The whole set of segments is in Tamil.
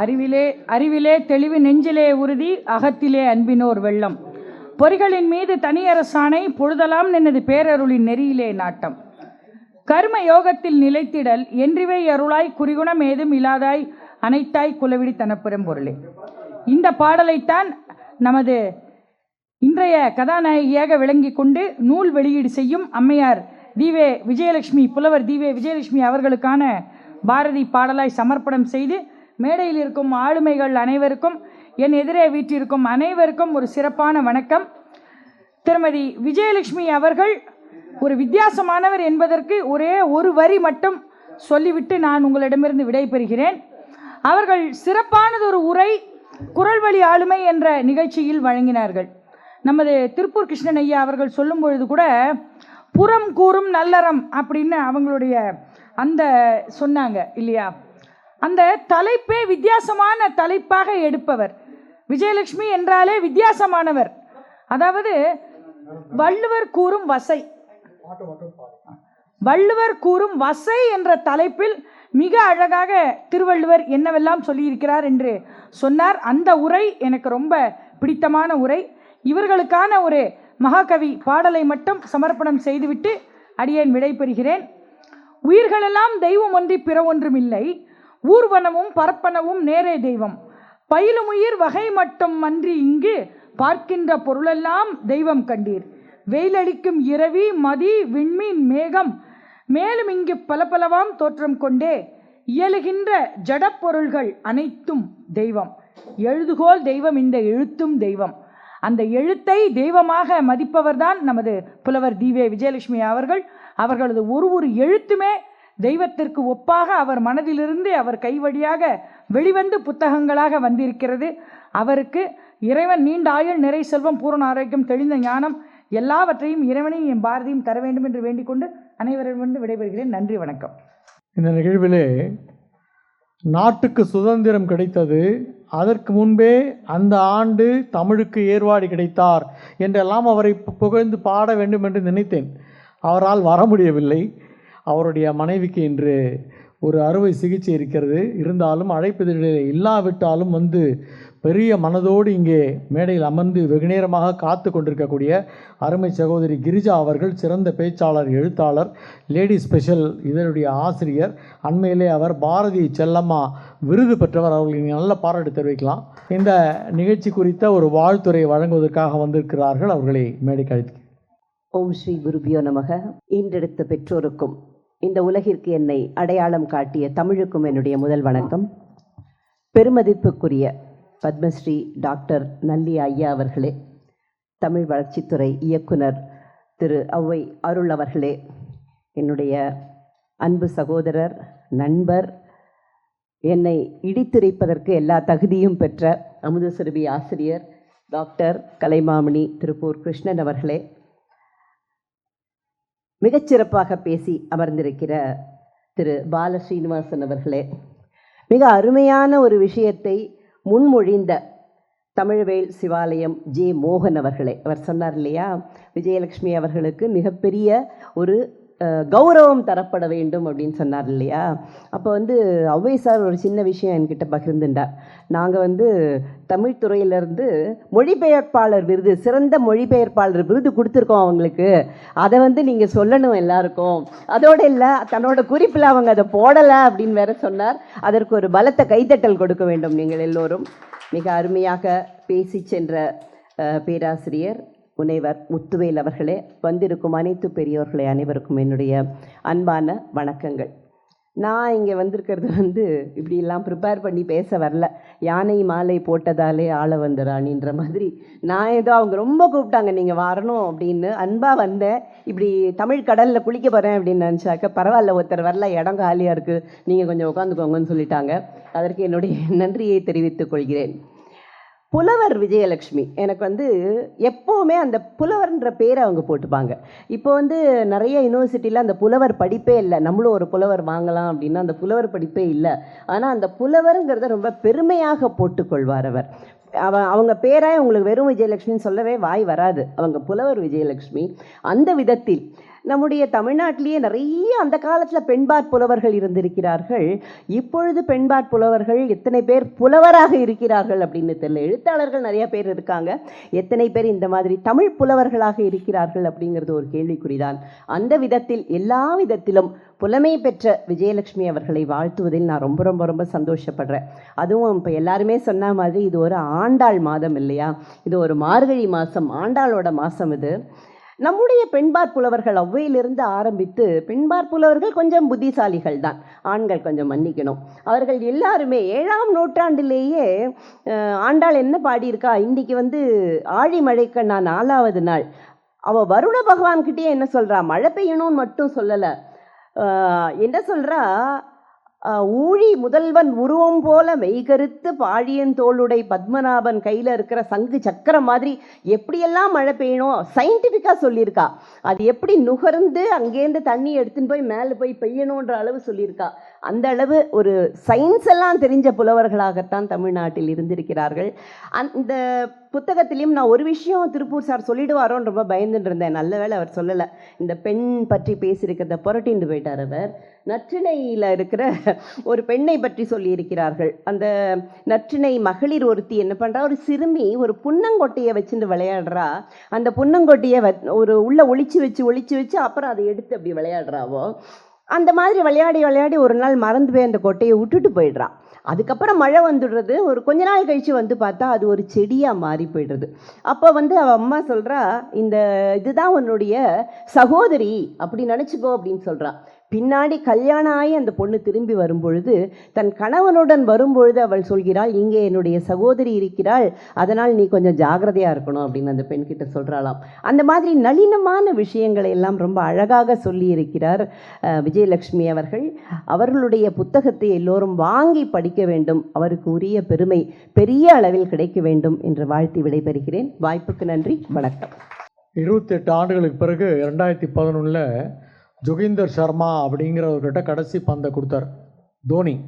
அறிவிலே அறிவிலே தெளிவு நெஞ்சிலே உறுதி அகத்திலே அன்பினோர் வெள்ளம். பொறிகளின் மீது தனியரசானை பொழுதலாம் நின்னது பேரருளின் நெறியிலே நாட்டம். கர்ம யோகத்தில் நிலைத்திடல் என்றிவை அருளாய் குறிகுணம் ஏதும் இல்லாதாய் அனைத்தாய் குலவிடி தனப்புறம் பொருளே. இந்த பாடலைத்தான் நமது இன்றைய கதாநாயகியாக விளங்கி கொண்டு நூல் வெளியீடு செய்யும் அம்மையார் தீவே விஜயலட்சுமி புலவர் தீவே விஜயலட்சுமி அவர்களுக்கான பாரதி பாடலாய் சமர்ப்பணம் செய்து மேடையில் இருக்கும் ஆளுமைகள் அனைவருக்கும் என் எதிரே வீட்டிற்கும் அனைவருக்கும் ஒரு சிறப்பான வணக்கம். திருமதி விஜயலட்சுமி அவர்கள் ஒரு வித்தியாசமானவர் என்பதற்கு ஒரே ஒரு வரி மட்டும் சொல்லிவிட்டு நான் உங்களிடமிருந்து விடைபெறுகிறேன். அவர்கள் சிறப்பானதொரு உரை குரல் வழி ஆளுமை என்ற நிகழ்ச்சியில் வழங்கினார்கள். நமது திருப்பூர் கிருஷ்ணன் ஐயா அவர்கள் சொல்லும் பொழுது கூட புறம் கூறும் நல்லறம் அப்படின்னு அவங்களுடைய அந்த சொன்னாங்க இல்லையா? அந்த தலைப்பே வித்தியாசமான தலைப்பாக எடுப்பவர். விஜயலட்சுமி என்றாலே வித்தியாசமானவர். அதாவது வள்ளுவர் கூறும் வசை. வள்ளுவர் கூறும் வசை என்ற தலைப்பில் மிக அழகாக திருவள்ளுவர் என்னவெல்லாம் சொல்லியிருக்கிறார் என்று சொன்னார். அந்த உரை எனக்கு ரொம்ப பிடித்தமான உரை. இவர்களுக்கான ஒரு மகாகவி பாடலை மட்டும் சமர்ப்பணம் செய்துவிட்டு அடியேன் விடைபெறுகிறேன். உயிர்களெல்லாம் தெய்வம் ஒன்றி பிற ஒன்றுமில்லை ஊர்வனமும் பரப்பனவும் நேரே தெய்வம். பயிலும் உயிர் வகை மட்டும் அன்றி இங்கு பார்க்கின்ற பொருளெல்லாம் தெய்வம் கண்டீர். வெயிலடிக்கும் இரவி மதி விண்மீன் மேகம் மேலும் இங்கு பலபலவாம் தோற்றம் கொண்டே இயலுகின்ற ஜடப்பொருள்கள் அனைத்தும் தெய்வம். எழுதுகோல் தெய்வம் இந்த எழுத்தும் தெய்வம். அந்த எழுத்தை தெய்வமாக மதிப்பவர்தான் நமது புலவர் தீவே விஜயலட்சுமி அவர்கள். அவர்களது ஒரு ஒரு எழுத்துமே தெய்வத்திற்கு ஒப்பாக அவர் மனதிலிருந்து அவர் கைவழியாக வெளிவந்து புத்தகங்களாக வந்திருக்கிறது. அவருக்கு இறைவன் நீண்ட ஆயுள் நிறை செல்வம் பூரண ஆரோக்கியம் தெளிந்த ஞானம் எல்லாவற்றையும் இறைவனையும் என் பாரதியும் தர வேண்டும் என்று வேண்டிக்கொண்டு அனைவரிடமிருந்து விடைபெறுகிறேன். நன்றி வணக்கம். இந்த நிகழ்விலே நாட்டுக்கு சுதந்திரம் கிடைத்தது. அதற்கு முன்பே அந்த ஆண்டு தமிழுக்கு ஏர்வாடி கிடைத்தார் என்றெல்லாம் அவரை புகழ்ந்து பாட வேண்டும் என்று நினைத்தேன். அவரால் வர முடியவில்லை. அவருடைய மனைவிக்கு இன்று ஒரு அறுவை சிகிச்சை இருக்கிறது. இருந்தாலும் அழைப்பதில் இல்லாவிட்டாலும் வந்து பெரிய மனதோடு இங்கே மேடையில் அமர்ந்து வெகுநேரமாக காத்து கொண்டிருக்கக்கூடிய அருமை சகோதரி கிரிஜா அவர்கள் சிறந்த பேச்சாளர் எழுத்தாளர் லேடி ஸ்பெஷல் இதனுடைய ஆசிரியர் அண்மையிலே அவர் பாரதி செல்லம்மா விருது பெற்றவர். அவர்களுக்கு நல்ல பாராட்டு தெரிவிக்கலாம். இந்த நிகழ்ச்சி குறித்த ஒரு வாழ்த்துறை வழங்குவதற்காக வந்திருக்கிறார்கள் அவர்களை மேடை கழித்து ஓம் ஸ்ரீ குருபியோ நமக. ஈன்றெடுத்த பெற்றோருக்கும் இந்த உலகிற்கு என்னை அடையாளம் காட்டிய தமிழுக்கும் என்னுடைய முதல் வணக்கம். பெருமதிப்புக்குரிய பத்மஸ்ரீ டாக்டர் நல்லி ஐயா அவர்களே தமிழ் வளர்ச்சித்துறை இயக்குனர் திரு ஔவை அருள் அவர்களே என்னுடைய அன்பு சகோதரர் நண்பர் என்னை இடித்துரைப்பதற்கு எல்லா தகுதியும் பெற்ற அமுதசுரபி ஆசிரியர் டாக்டர் கலைமாமணி திருப்பூர் கிருஷ்ணன் அவர்களே மிகச்சிறப்பாக பேசி அமர்ந்திருக்கிற திரு பால ஸ்ரீனிவாசன் அவர்களே மிக அருமையான ஒரு விஷயத்தை முன்மொழிந்த தமிழ்வேல் சிவாலயம் ஜே மோகன் அவர்களே. அவர் சொன்னார் இல்லையா விஜயலட்சுமி அவர்களுக்கு மிகப்பெரிய ஒரு கௌரவம் தரப்பட வேண்டும் அப்படின்னு சொன்னார் இல்லையா? அப்போ வந்து அவ்வை சார் ஒரு சின்ன விஷயம் என்கிட்ட பகிர்ந்துட்டார். நாங்கள் வந்து தமிழ் துறையிலேருந்து மொழிபெயர்ப்பாளர் விருது சிறந்த மொழிபெயர்ப்பாளர் விருது கொடுத்துருக்கோம் அவங்களுக்கு. அதை வந்து நீங்கள் சொல்லணும் எல்லாருக்கும். அதோடு இல்லை தன்னோட குறிப்பில் அவங்க அதை போடலை அப்படின்னு வேற சொன்னார். அதற்கு ஒரு பலத்த கைத்தட்டல் கொடுக்க வேண்டும் நீங்கள் எல்லோரும். மிக அருமையாக பேசி சென்ற பேராசிரியர் முனைவர் முத்துவேல் அவர்களே வந்திருக்கும் அனைத்து பெரியோர்களே அனைவருக்கும் என்னுடைய அன்பான வணக்கங்கள். நான் இங்கே வந்திருக்கிறது வந்து இப்படிலாம் ப்ரிப்பேர் பண்ணி பேச வரல. யானை மாலை போட்டதாலே ஆள வந்த ராணின்ற மாதிரி. நான் ஏதோ அவங்க ரொம்ப கூப்பிட்டாங்க நீங்கள் வரணும் அப்படின்னு. அன்பாக வந்தேன் இப்படி தமிழ் கடலில் குளிக்க போகிறேன் அப்படின்னு நினச்சாக்க பரவாயில்ல ஒருத்தர் வரல இடம் காலியாக இருக்குது நீங்கள் கொஞ்சம் உட்காந்துக்கோங்கன்னு சொல்லிட்டாங்க. அதற்கு என்னுடைய நன்றியை தெரிவித்துக் கொள்கிறேன். புலவர் விஜயலட்சுமி. எனக்கு வந்து எப்போவுமே அந்த புலவர்ன்ற பேரை அவங்க போட்டுப்பாங்க. இப்போ வந்து நிறைய யூனிவர்சிட்டியில் அந்த புலவர் படிப்பே இல்லை. நம்மளும் ஒரு புலவர் வாங்கலாம் அப்படின்னா அந்த புலவர் படிப்பே இல்லை. ஆனால் அந்த புலவருங்கிறத ரொம்ப பெருமையாக போட்டுக்கொள்வார் அவர். அவ அவங்க பேராய் உங்களுக்கு வெறும் விஜயலட்சுமின்னு சொல்லவே வாய் வராது. அவங்க புலவர் விஜயலட்சுமி. அந்த விதத்தில் நம்முடைய தமிழ்நாட்டிலேயே நிறைய அந்த காலத்தில் பெண்பாற் புலவர்கள் இருந்திருக்கிறார்கள். இப்பொழுது பெண்பாற் புலவர்கள் எத்தனை பேர் புலவராக இருக்கிறார்கள் அப்படின்னு தெரியல. எழுத்தாளர்கள் நிறைய பேர் இருக்காங்க. எத்தனை பேர் இந்த மாதிரி தமிழ் புலவர்களாக இருக்கிறார்கள் அப்படிங்கிறது ஒரு கேள்விக்குறிதான். அந்த விதத்தில் எல்லா விதத்திலும் புலமை பெற்ற விஜயலட்சுமி அவர்களை வாழ்த்துவதில் நான் ரொம்ப ரொம்ப ரொம்ப சந்தோஷப்படுறேன். அதுவும் இப்போ எல்லாருமே சொன்ன மாதிரி இது ஒரு ஆண்டாள் மாதம் இல்லையா? இது ஒரு மார்கழி மாதம் ஆண்டாளோட மாதம் இது. நம்முடைய பெண்பார் புலவர்கள் ஔவையிலிருந்து ஆரம்பித்து பெண்பார் புலவர்கள் கொஞ்சம் புத்திசாலிகள் தான் ஆண்கள் கொஞ்சம் மன்னிக்கணும். அவர்கள் எல்லாருமே ஏழாம் நூற்றாண்டிலேயே ஆண்டாள் என்ன பாடியிருக்கா? இன்னைக்கு வந்து ஆழி மழைக்க நான் நாலாவது நாள். அவ வருண பகவான்கிட்டயே என்ன சொல்றா? மழை பெய்யணும்னு மட்டும் சொல்லலை. என்ன சொல்றா? ஊழி முதல்வன் உருவம் போல மெய்கருத்து பாழியந்தோளுடை பத்மநாபன் கையில் இருக்கிற சங்கு சக்கரம் மாதிரி எப்படியெல்லாம் மழை பெய்யணும் சயின்டிஃபிக்காக சொல்லியிருக்கா. அது எப்படி நுகர்ந்து அங்கேருந்து தண்ணி எடுத்துன்னு போய் மேலே போய் பெய்யணுன்ற அளவு சொல்லியிருக்கா. அந்த அளவு ஒரு சயின்ஸ் எல்லாம் தெரிஞ்ச புலவர்களாகத்தான் தமிழ்நாட்டில் இருந்திருக்கிறார்கள். அந்த புத்தகத்திலையும் நான் ஒரு விஷயம் திருப்பூர் சார் சொல்லிடுவாரோன்னு ரொம்ப பயந்துட்டு இருந்தேன். நல்ல வேளை அவர் சொல்லலை. இந்த பெண் பற்றி பேசியிருக்கிறத புரட்டிண்டு போயிட்டார் அவர். நற்றிணையில் இருக்கிற ஒரு பெண்ணை பற்றி சொல்லியிருக்கிறார்கள். அந்த நற்றிணை மகளிர் ஒருத்தி என்ன பண்ணுறா ஒரு சிறுமி ஒரு புன்னங்கொட்டையை வச்சுட்டு விளையாடுறா. அந்த புன்னங்கொட்டையை வ- ஒரு உள்ள ஒழிச்சு வச்சு ஒழிச்சு வச்சு அப்புறம் அதை எடுத்து அப்படி விளையாடுறாவோ அந்த மாதிரி விளையாடி விளையாடி ஒரு நாள் மறந்து போய் அந்த கொட்டையை விட்டுட்டு போயிடுறான். அதுக்கப்புறம் மழை வந்துடுறது ஒரு கொஞ்ச நாள் கழித்து வந்து பார்த்தா அது ஒரு செடியாக மாறி போயிடுறது. அப்போ வந்து அவள் அம்மா சொல்கிறா இந்த இதுதான் உன்னுடைய சகோதரி அப்படி நினச்சிக்கோ அப்படின்னு சொல்கிறா பின்னாடி கல்யாணம் ஆகி அந்த பொண்ணு திரும்பி வரும்பொழுது தன் கணவனுடன் வரும்பொழுது அவள் சொல்கிறாள் இங்கே என்னுடைய சகோதரி இருக்கிறாள் அதனால் நீ கொஞ்சம் ஜாக்கிரதையாக இருக்கணும் அப்படின்னு அந்த பெண்கிட்ட சொல்கிறாளாம் அந்த மாதிரி நளினமான விஷயங்களை எல்லாம் ரொம்ப அழகாக சொல்லியிருக்கிறார் இருக்கிறார் விஜயலட்சுமி அவர்கள். அவர்களுடைய புத்தகத்தை எல்லோரும் வாங்கி படிக்க வேண்டும். அவருக்கு உரிய பெருமை பெரிய அளவில் கிடைக்க வேண்டும் என்று வாழ்த்தி விடைபெறுகிறேன். வாய்ப்புக்கு நன்றி. வணக்கம். இருபத்தெட்டு ஆண்டுகளுக்கு பிறகு ரெண்டாயிரத்தி பதினொன்றில் ஜோகிந்தர் சர்மா அப்படிங்கிறவர்கிட்ட கடைசி பந்தை கொடுத்தார். தோனி.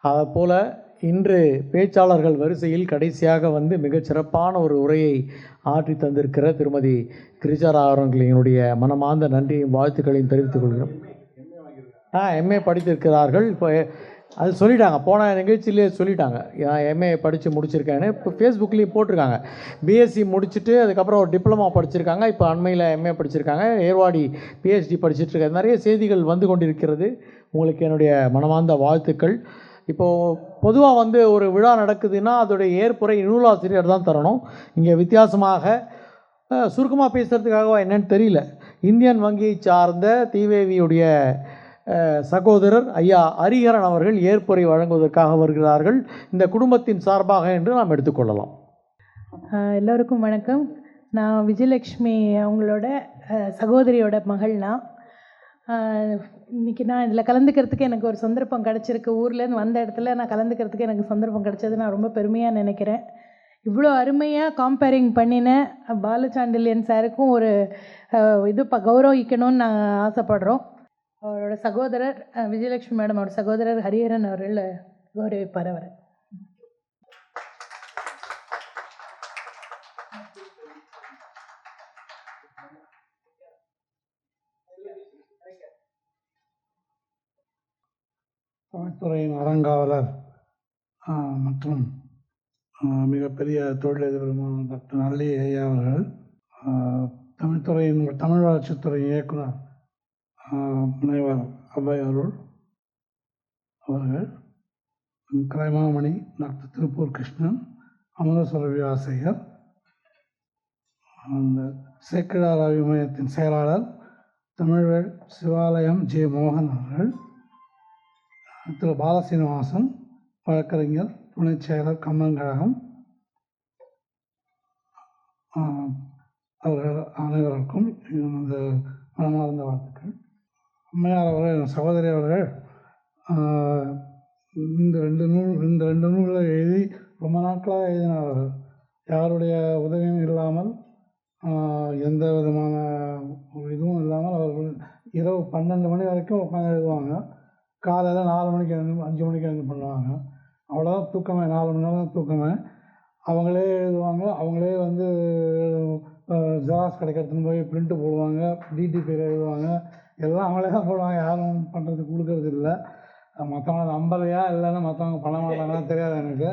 அதை போல் இன்று பேச்சாளர்கள் வரிசையில் கடைசியாக வந்து மிகச்சிறப்பான ஒரு உரையை ஆற்றி தந்திருக்கிற திருமதி கிரிஜா அவர்களுடைய மனமார்ந்த நன்றியும் வாழ்த்துக்களையும் தெரிவித்துக் கொள்கிறோம். ஆ எம்ஏ படித்திருக்கிறார்கள். இப்போ அது சொல்லிட்டாங்க. போன நிகழ்ச்சியிலே சொல்லிட்டாங்க. எம்ஏ படித்து முடிச்சிருக்கேன்னு. இப்போ ஃபேஸ்புக்லேயும் போட்டிருக்காங்க. பிஎஸ்சி முடிச்சுட்டு அதுக்கப்புறம் ஒரு டிப்ளமா படிச்சிருக்காங்க. இப்போ அண்மையில் எம்ஏ படிச்சிருக்காங்க. ஏர்வாடி பிஹெச்டி படிச்சுட்டு இருக்காது நிறைய செய்திகள் வந்து கொண்டிருக்கிறது. உங்களுக்கு என்னுடைய மனமார்ந்த வாழ்த்துக்கள். இப்போது பொதுவாக வந்து ஒரு விழா நடக்குதுன்னா அதோடைய ஏற்புரை நூலாசிரியர் தான் தரணும். இங்கே வித்தியாசமாக சுருக்கமாக பேசுகிறதுக்காகவா என்னன்னு தெரியல. இந்தியன் வங்கியை சார்ந்த தீவேவியுடைய சகோதரர் ஐயா ஹரிஹரன் அவர்கள் ஏற்புரை வழங்குவதற்காக வருகிறார்கள். இந்த குடும்பத்தின் சார்பாக என்று நாம் எடுத்துக்கொள்ளலாம் எல்லோருக்கும் வணக்கம். நான் விஜயலக்ஷ்மி அவங்களோட சகோதரியோட மகள் நான். இன்னைக்கு நான் இதில் கலந்துக்கிறதுக்கு எனக்கு ஒரு சந்தர்ப்பம் கிடச்சிருக்கு. ஊர்லேருந்து வந்த இடத்துல நான் கலந்துக்கிறதுக்கு எனக்கு சந்தர்ப்பம் கிடச்சது. நான் ரொம்ப பெருமையாக நினைக்கிறேன். இவ்வளோ அருமையாக காம்பேரிங் பண்ணின பாலச்சாண்டில்யன் சாருக்கும் ஒரு இது ப கௌரவிக்கணும்னு நான் ஆசைப்படுறோம். அவரோட சகோதரர் விஜயலட்சுமி மேடம் அவரோட சகோதரர் ஹரிஹரன் அவர்கள் கௌரவிப்பார் அவர். தமிழ்துறையின் அறங்காவலர் மற்றும் மிகப்பெரிய தொழிலதிபருமான டாக்டர் நல்லி ஐயா அவர்கள் தமிழ்துறையின் தமிழ் வளர்ச்சித்துறை இயக்குனர் முனைவர் அபய் அருள் அவர்கள் கலைமாமணி டாக்டர் திருப்பூர் கிருஷ்ணன் அமுதசுரவி ஆசிரியர் அந்த சேக்கிழார் ஆய்வு மையத்தின் செயலாளர் தமிழர் சிவாலயம் ஜே மோகன் அவர்கள் திரு பாலசீனிவாசன் வழக்கறிஞர் துணைச் செயலர் கம்மன் கழகம் அவர்கள் அனைவருக்கும் எனது மனமார்ந்த வாழ்த்துக்கள். அம்மையார் அவர்கள் என் சகோதரி அவர்கள் இந்த ரெண்டு நூல் இந்த ரெண்டு நூல்களை எழுதி ரொம்ப நாட்களாக எழுதினார்கள். யாருடைய உதவியும் இல்லாமல் எந்த விதமான இதுவும் இல்லாமல் அவர்கள் இரவு பன்னெண்டு மணி வரைக்கும் உட்காந்து எழுதுவாங்க. காலையில் நாலு மணிக்கு எழுந்து அஞ்சு மணிக்கு எழுந்து பண்ணுவாங்க. அவ்வளோதான் தூக்கமே நாலு மணி நேரம் தான் தூக்கமே. அவங்களே எழுதுவாங்க. அவங்களே வந்து ஜெராக்ஸ் கிடைக்கிறதுன்னு போய் பிரிண்ட்டு போடுவாங்க. டிடிபியில் எழுதுவாங்க. எல்லாம் அவங்களே தான் போடுவாங்க. யாரும் பண்ணுறதுக்கு கொடுக்கறது இல்லை. மற்றவங்க நம்பலையா இல்லைன்னா மற்றவங்க பண்ண மாட்டாங்களா தெரியாது எனக்கு.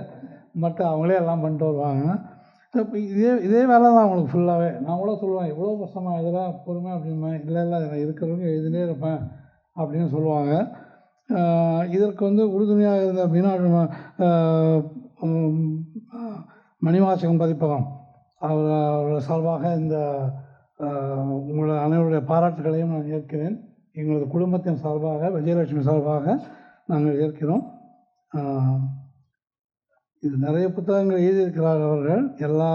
பட் அவங்களே எல்லாம் பண்ணிட்டு வருவாங்க. இப்போ இதே இதே வேலை தான் அவங்களுக்கு ஃபுல்லாகவே நான் கூட சொல்லுவேன் எவ்வளோ கஷ்டமாக இதெல்லாம் பொறுமை அப்படின்பேன் இல்லை இல்லை நான் இருக்கிறவங்க எழுதினே இருப்பேன் அப்படின்னு சொல்லுவாங்க. இதற்கு வந்து உறுதுணையாக இருந்த மீனாட்சி மணிவாசகம் பதிப்பகம். அவர் அவர் சார்பாக இந்த உங்களோட அனைவருடைய பாராட்டுகளையும் நான் ஏற்கிறேன். எங்களது குடும்பத்தின் சார்பாக விஜயலட்சுமி சார்பாக நாங்கள் ஏற்கிறோம். இது நிறைய புத்தகங்கள் எழுதியிருக்கிறார் அவர்கள். எல்லா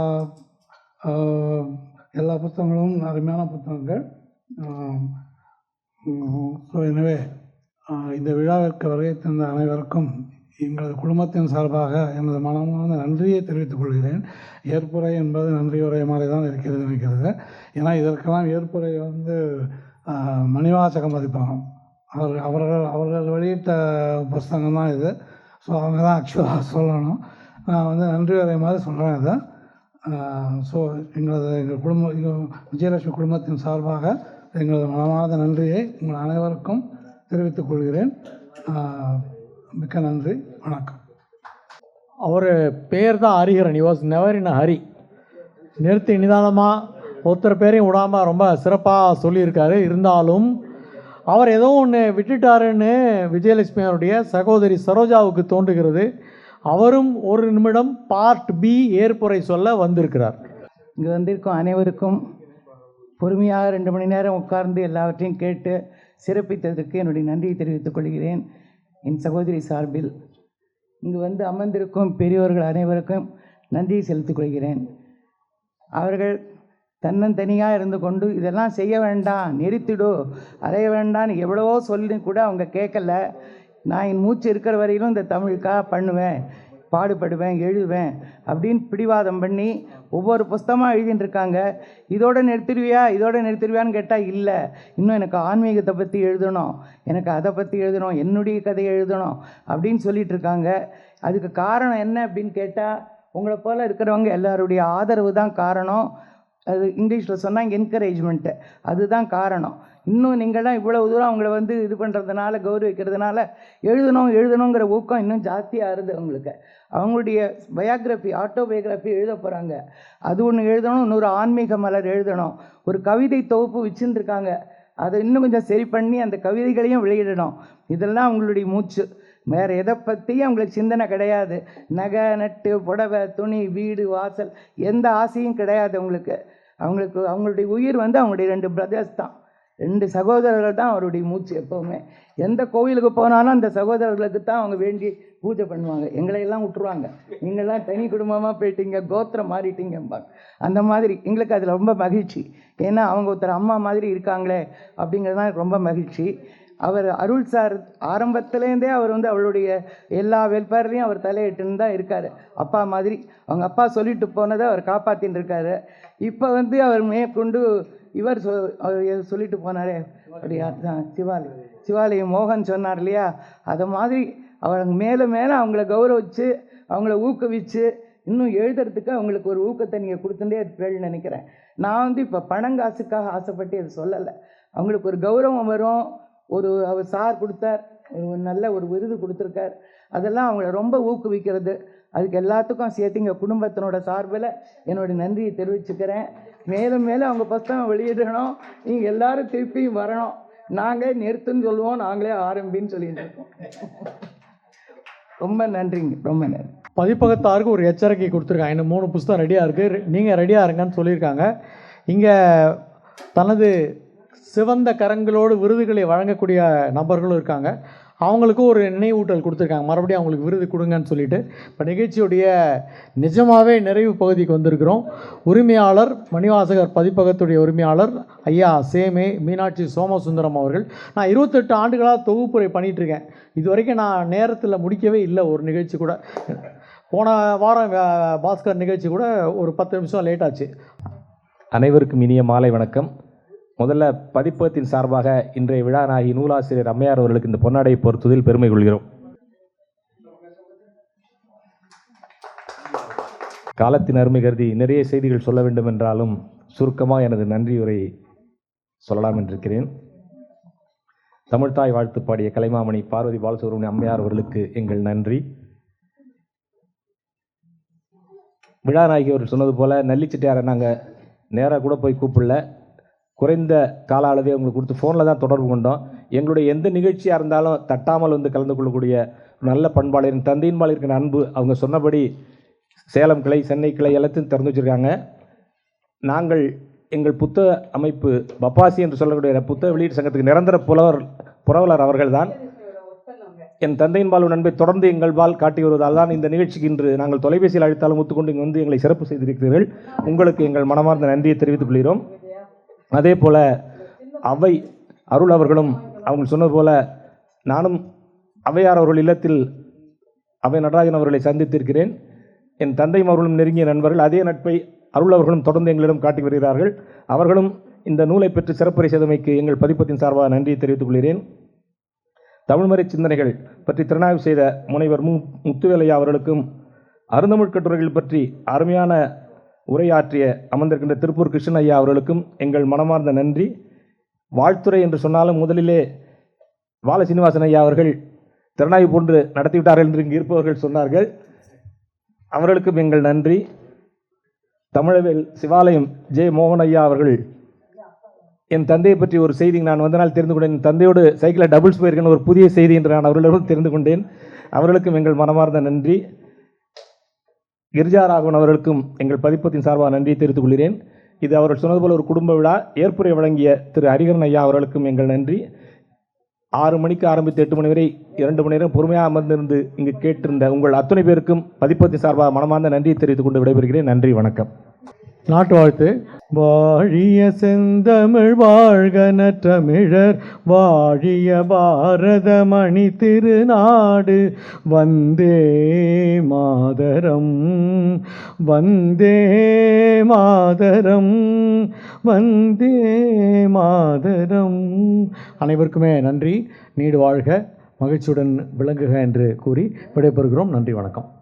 எல்லா புத்தகங்களும் அருமையான புத்தகங்கள். ஸோ எனவே இந்த விழாவிற்கு வருகை தந்த அனைவருக்கும் எங்களது குடும்பத்தின் சார்பாக எனது மனமார்ந்த நன்றியை தெரிவித்துக் கொள்கிறேன். ஏற்புரை என்பது நன்றியுரை மாதிரி தான் இருக்கிறது நினைக்கிறது. ஏன்னா இதற்கெல்லாம் ஏற்புரை வந்து மணிவாசகம் பதிப்பகம் அவர் அவர்கள் அவர்கள் வெளியிட்ட புஸ்தகம் தான் இது. ஸோ அவங்க தான் ஆக்சுவலாக சொல்லணும். நான் வந்து நன்றி உரை மாதிரி சொல்கிறேன் இதை. ஸோ எங்களது எங்கள் குடும்ப எங்கள் விஜயலட்சுமி குடும்பத்தின் சார்பாக எங்களது மனமார்ந்த நன்றியை உங்கள் அனைவருக்கும் தெரிவித்துக் கொள்கிறேன். மிக்க நன்றி வணக்கம். அவர் பேர் தான் Hariharan was never in Hari நிறுத்தி நிதானமாக ஒருத்தர் பேரையும் விடாமல் ரொம்ப சிறப்பாக சொல்லியிருக்காரு. இருந்தாலும் அவர் ஏதோ ஒன்று விட்டுட்டாருன்னு விஜயலட்சுமி அவருடைய சகோதரி சரோஜாவுக்கு தோன்றுகிறது. அவரும் ஒரு நிமிடம் பார்ட் பி ஏற்புரை சொல்ல வந்திருக்கிறார். இங்கே வந்திருக்கும் அனைவருக்கும் பொறுமையாக ரெண்டு மணி நேரம் உட்கார்ந்து எல்லாவற்றையும் கேட்டு சிறப்பித்ததற்கு என்னுடைய நன்றியை தெரிவித்துக் கொள்கிறேன். என் சகோதரி சார்பில் இங்கு வந்து அமர்ந்திருக்கும் பெரியோர்கள் அனைவருக்கும் நன்றியை செலுத்திக் கொள்கிறேன். அவர்கள் தன்னந்தனியாக இருந்து கொண்டு இதெல்லாம் செய்ய வேண்டாம் நிறுத்திடு அறைய வேண்டாம்னு எவ்வளவோ சொல்லி கூட அவங்க கேட்கல. நான் என் மூச்சு இருக்கிற வரையிலும் இந்த தமிழுக்காக பண்ணுவேன் பாடுபடுவேன் எழுதுவேன் அப்படின்னு பிடிவாதம் பண்ணி ஒவ்வொரு புஸ்தமாக எழுதிட்டு இருக்காங்க இதோட நிறுத்திடுவியா? இதோட நிறுத்திடுவியான்னு கேட்டால் இல்லை. இன்னும் எனக்கு ஆன்மீகத்தை பற்றி எழுதணும். எனக்கு அதை பற்றி எழுதணும். என்னுடைய கதையை எழுதணும் அப்படின்னு சொல்லிட்டு இருக்காங்க அதுக்கு காரணம் என்ன அப்படின்னு கேட்டால் உங்களை போல் இருக்கிறவங்க எல்லாருடைய ஆதரவு தான் காரணம். அது இங்கிலீஷில் சொன்னால் என்கரேஜ்மெண்ட்டு அதுதான் காரணம். இன்னும் நீங்கள்லாம் இவ்வளவு தூரம் அவங்கள வந்து இது பண்ணுறதுனால கௌரவிக்கிறதுனால எழுதணும் எழுதணுங்கிற ஊக்கம் இன்னும் ஜாஸ்தியாக ஆறுது அவங்களுக்கு. அவங்களுடைய பயோகிராஃபி ஆட்டோபயோகிராஃபி எழுத போகிறாங்க அது ஒன்று எழுதணும் இன்னொரு ஆன்மீக மலர் எழுதணும். ஒரு கவிதை தொகுப்பு வச்சுருந்துருக்காங்க. அதை இன்னும் கொஞ்சம் சரி பண்ணி அந்த கவிதைகளையும் வெளியிடணும். இதெல்லாம் அவங்களுடைய மூச்சு. வேறு எதை பற்றியும் அவங்களுக்கு சிந்தனை கிடையாது. நகை நட்டு புடவை துணி வீடு வாசல் எந்த ஆசையும் கிடையாது அவங்களுக்கு. அவங்களுக்கு அவங்களுடைய உயிர் வந்து அவங்களுடைய ரெண்டு பிரதர்ஸ் தான். ரெண்டு சகோதரர்கள் தான் அவருடைய மூச்சு எப்போவுமே. எந்த கோவிலுக்கு போனாலும் அந்த சகோதரர்களுக்கு தான் அவங்க வேண்டி பூஜை பண்ணுவாங்க. எங்களையெல்லாம் விட்டுருவாங்க. நீங்கள்லாம் தனி குடும்பமாக போயிட்டீங்க கோத்திரம் மாறிட்டீங்கம்பாங்க. அந்த மாதிரி எங்களுக்கு அதில் ரொம்ப மகிழ்ச்சி. ஏன்னா அவங்க ஒருத்தர் அம்மா மாதிரி இருக்காங்களே அப்படிங்கிறது தான் ரொம்ப மகிழ்ச்சி. அவர் அருள் சார் ஆரம்பத்துலேருந்தே அவர் வந்து அவளுடைய எல்லா வெல்ஃபேர்லேயும் அவர் தலையிட்டுன்னு தான் இருக்கார். அப்பா மாதிரி. அவங்க அப்பா சொல்லிட்டு போனதை அவர் காப்பாற்றின்னு இருக்காரு இப்போ வந்து அவர் மேற்கொண்டு இவர் சொ சொல்லிட்டு போனாரே அப்படியா தான் சிவாலயம் சிவாலயம் மோகன் சொன்னார் இல்லையா? அதை மாதிரி அவங்க மேலே மேலே அவங்கள கௌரவிச்சு அவங்கள ஊக்குவிச்சு இன்னும் எழுதுறதுக்கு அவங்களுக்கு ஒரு ஊக்கத்தை நீங்கள் கொடுத்துட்டே இருப்பீங்கன்னு நினைக்கிறேன். நான் வந்து இப்போ பணங்காசுக்காக ஆசைப்பட்டு இது சொல்லலை. அவங்களுக்கு ஒரு கௌரவம் வரும். ஒரு அவர் சார் கொடுத்தார். ஒரு நல்ல ஒரு விருது கொடுத்துருக்கார். அதெல்லாம் அவங்கள ரொம்ப ஊக்குவிக்கிறது. அதுக்கு எல்லாத்துக்கும் சேர்த்து எங்கள் குடும்பத்தினோட சார்பில் என்னுடைய நன்றியை தெரிவிச்சுக்கிறேன். மேலும் மேலும் அவங்க புஸ்தகம் வெளியிடணும். நீங்கள் எல்லாரும் திருப்பியும் வரணும். நாங்களே நிறுத்துன்னு சொல்லுவோம். நாங்களே ஆரம்பின்னு சொல்லிட்டு இருக்கோம். ரொம்ப நன்றிங்க. ரொம்ப நன்றி. பதிப்பகத்தாருக்கு ஒரு எச்சரிக்கை கொடுத்துருக்காங்க. இன்னும் மூணு புஸ்தகம் ரெடியாக இருக்குது நீங்கள் ரெடியாக இருங்கன்னு சொல்லியிருக்காங்க. இங்கே தனது சிவந்த கரங்களோடு விருதுகளை வழங்கக்கூடிய நபர்களும் இருக்காங்க. அவங்களுக்கும் ஒரு நினைவூட்டல் கொடுத்துருக்காங்க. மறுபடியும் அவங்களுக்கு விருது கொடுங்கன்னு சொல்லிட்டு. இப்போ நிகழ்ச்சியுடைய நிஜமாகவே நிறைவு பகுதிக்கு வந்திருக்கிறோம். உரிமையாளர் மணிவாசகர் பதிப்பகத்துடைய உரிமையாளர் ஐயா சேமே மீனாட்சி சோமசுந்தரம் அவர்கள். நான் இருபத்தெட்டு ஆண்டுகளாக தொகுப்புரை பண்ணிகிட்டு இருக்கேன் இது வரைக்கும் நான் நேரத்தில் முடிக்கவே இல்லை ஒரு நிகழ்ச்சி கூட. போன வாரம் பாஸ்கர் நிகழ்ச்சி கூட ஒரு பத்து நிமிஷம் லேட் ஆச்சு அனைவருக்கும் இனிய மாலை வணக்கம். முதல்ல பதிப்பகத்தின் சார்பாக இன்றைய விழா நாயகி நூலாசிரியர் அம்மையார் அவர்களுக்கு இந்த பொன்னாடை பொறுத்துதில் பெருமை கொள்கிறோம். காலத்தின் அருமை கருதி நிறைய செய்திகள் சொல்ல வேண்டும் என்றாலும் சுருக்கமாக எனது நன்றியுரை சொல்லலாம் என்றிருக்கிறேன். தமிழ்தாய் வாழ்த்து பாடிய கலைமாமணி பார்வதி பாலசுப்ரமணிய அம்மையார் அவர்களுக்கு எங்கள் நன்றி. விழாநாயகி அவர்கள் சொன்னது போல் நல்லிச்சிட்டியாரை நாங்கள் நேராக கூட போய் கூப்பிடல. குறைந்த கால அளவை அவங்களுக்கு கொடுத்து ஃபோனில் தான் தொடர்பு கொண்டோம். எங்களுடைய எந்த நிகழ்ச்சியாக இருந்தாலும் தட்டாமல் வந்து கலந்து கொள்ளக்கூடிய நல்ல பண்பாளர் தந்தையின் பால் இருக்கிற அன்பு அவங்க சொன்னபடி சேலம் கிளை சென்னை கிளை எல்லாத்தையும் திறந்து வச்சுருக்காங்க. நாங்கள் எங்கள் புத்தக அமைப்பு பப்பாசி என்று சொல்லக்கூடிய புத்தக வெளியீட்டு சங்கத்துக்கு நிரந்தர புலவர் புரவலர் அவர்கள்தான். என் தந்தையின் பால் நண்பை தொடர்ந்து எங்கள் பால் காட்டி வருவதால் தான் இந்த நிகழ்ச்சிக்கு இன்று நாங்கள் தொலைபேசியில் அழைத்தாலும் ஒத்துக்கொண்டு இங்கே வந்து எங்களை சிறப்பு செய்திருக்கிறீர்கள். உங்களுக்கு எங்கள் மனமார்ந்த நன்றியை தெரிவித்துக் கொள்கிறோம். அதே போல் அவை அருள் அவர்களும் அவங்க சொன்னது போல நானும் அவையார் அவர்கள் இல்லத்தில் அவை நடராஜன் அவர்களை சந்தித்திருக்கிறேன். என் தந்தையும் அவர்களும் நெருங்கிய நண்பர்கள். அதே நட்பை அருள் அவர்களும் தொடர்ந்து எங்களிடம் காட்டி வருகிறார்கள். அவர்களும் இந்த நூலை பெற்று சிறப்புரை செய்தமைக்கு எங்கள் பதிப்பத்தின் சார்பாக நன்றியை தெரிவித்துக் கொள்கிறேன். தமிழ்மறை சிந்தனைகள் பற்றி திறனாய்வு செய்த முனைவர் மு முத்துவேலையா அவர்களுக்கும் அருந்தமிழ் கட்டுரைகள் பற்றி அருமையான உரையாற்றிய அமர்ந்திருக்கின்ற திருப்பூர் கிருஷ்ணன் ஐயா அவர்களுக்கும் எங்கள் மனமார்ந்த நன்றி. வாழ்த்துறை என்று சொன்னாலும் முதலிலே பால சீனிவாசன் ஐயா அவர்கள் திறனாய்வு போன்று நடத்திவிட்டார்கள் என்று இங்கு இருப்பவர்கள் சொன்னார்கள். அவர்களுக்கும் எங்கள் நன்றி. தமிழவேல் சிவாலயம் ஜே மோகன் ஐயா அவர்கள் என் தந்தையை பற்றி ஒரு செய்தி நான் வந்த நாள் தெரிந்து கொண்டேன். என் தந்தையோடு சைக்கிளில் டபுள்ஸ் போயிருக்கேன் ஒரு புதிய செய்தி என்று நான் அவர்களிடம் தெரிந்து கொண்டேன். அவர்களுக்கும் எங்கள் மனமார்ந்த நன்றி. கிரிஜா ராகவன் அவர்களுக்கும் எங்கள் பதிப்பத்தின் சார்பாக நன்றியை தெரிவித்துக் கொள்கிறேன். இது அவர்கள் சொன்னது போல் ஒரு குடும்ப விழா. ஏற்புரை வழங்கிய திரு ஹரிகரன் ஐயா அவர்களுக்கும் எங்கள் நன்றி. ஆறு மணிக்கு ஆரம்பித்து எட்டு மணி வரை இரண்டு மணி நேரம் பொறுமையாக அமர்ந்திருந்து இங்கு கேட்டிருந்த உங்கள் அத்தனை பேருக்கும் பதிப்பத்தின் சார்பாக மனமார்ந்த நன்றியை தெரிவித்துக் கொண்டு விடைபெறுகிறேன். நன்றி வணக்கம். நாட்டு வாழ்த்து. வாழிய செந்தமிழ் வாழ்க தமிழர் வாழிய பாரத மணி திருநாடு. வந்தே மாதரம் வந்தே மாதரம் வந்தே மாதரம். அனைவருக்குமே நன்றி. நீடு வாழ்க. மகிழ்ச்சியுடன் விளங்குக என்று கூறி விடைபெறுகிறோம். நன்றி வணக்கம்.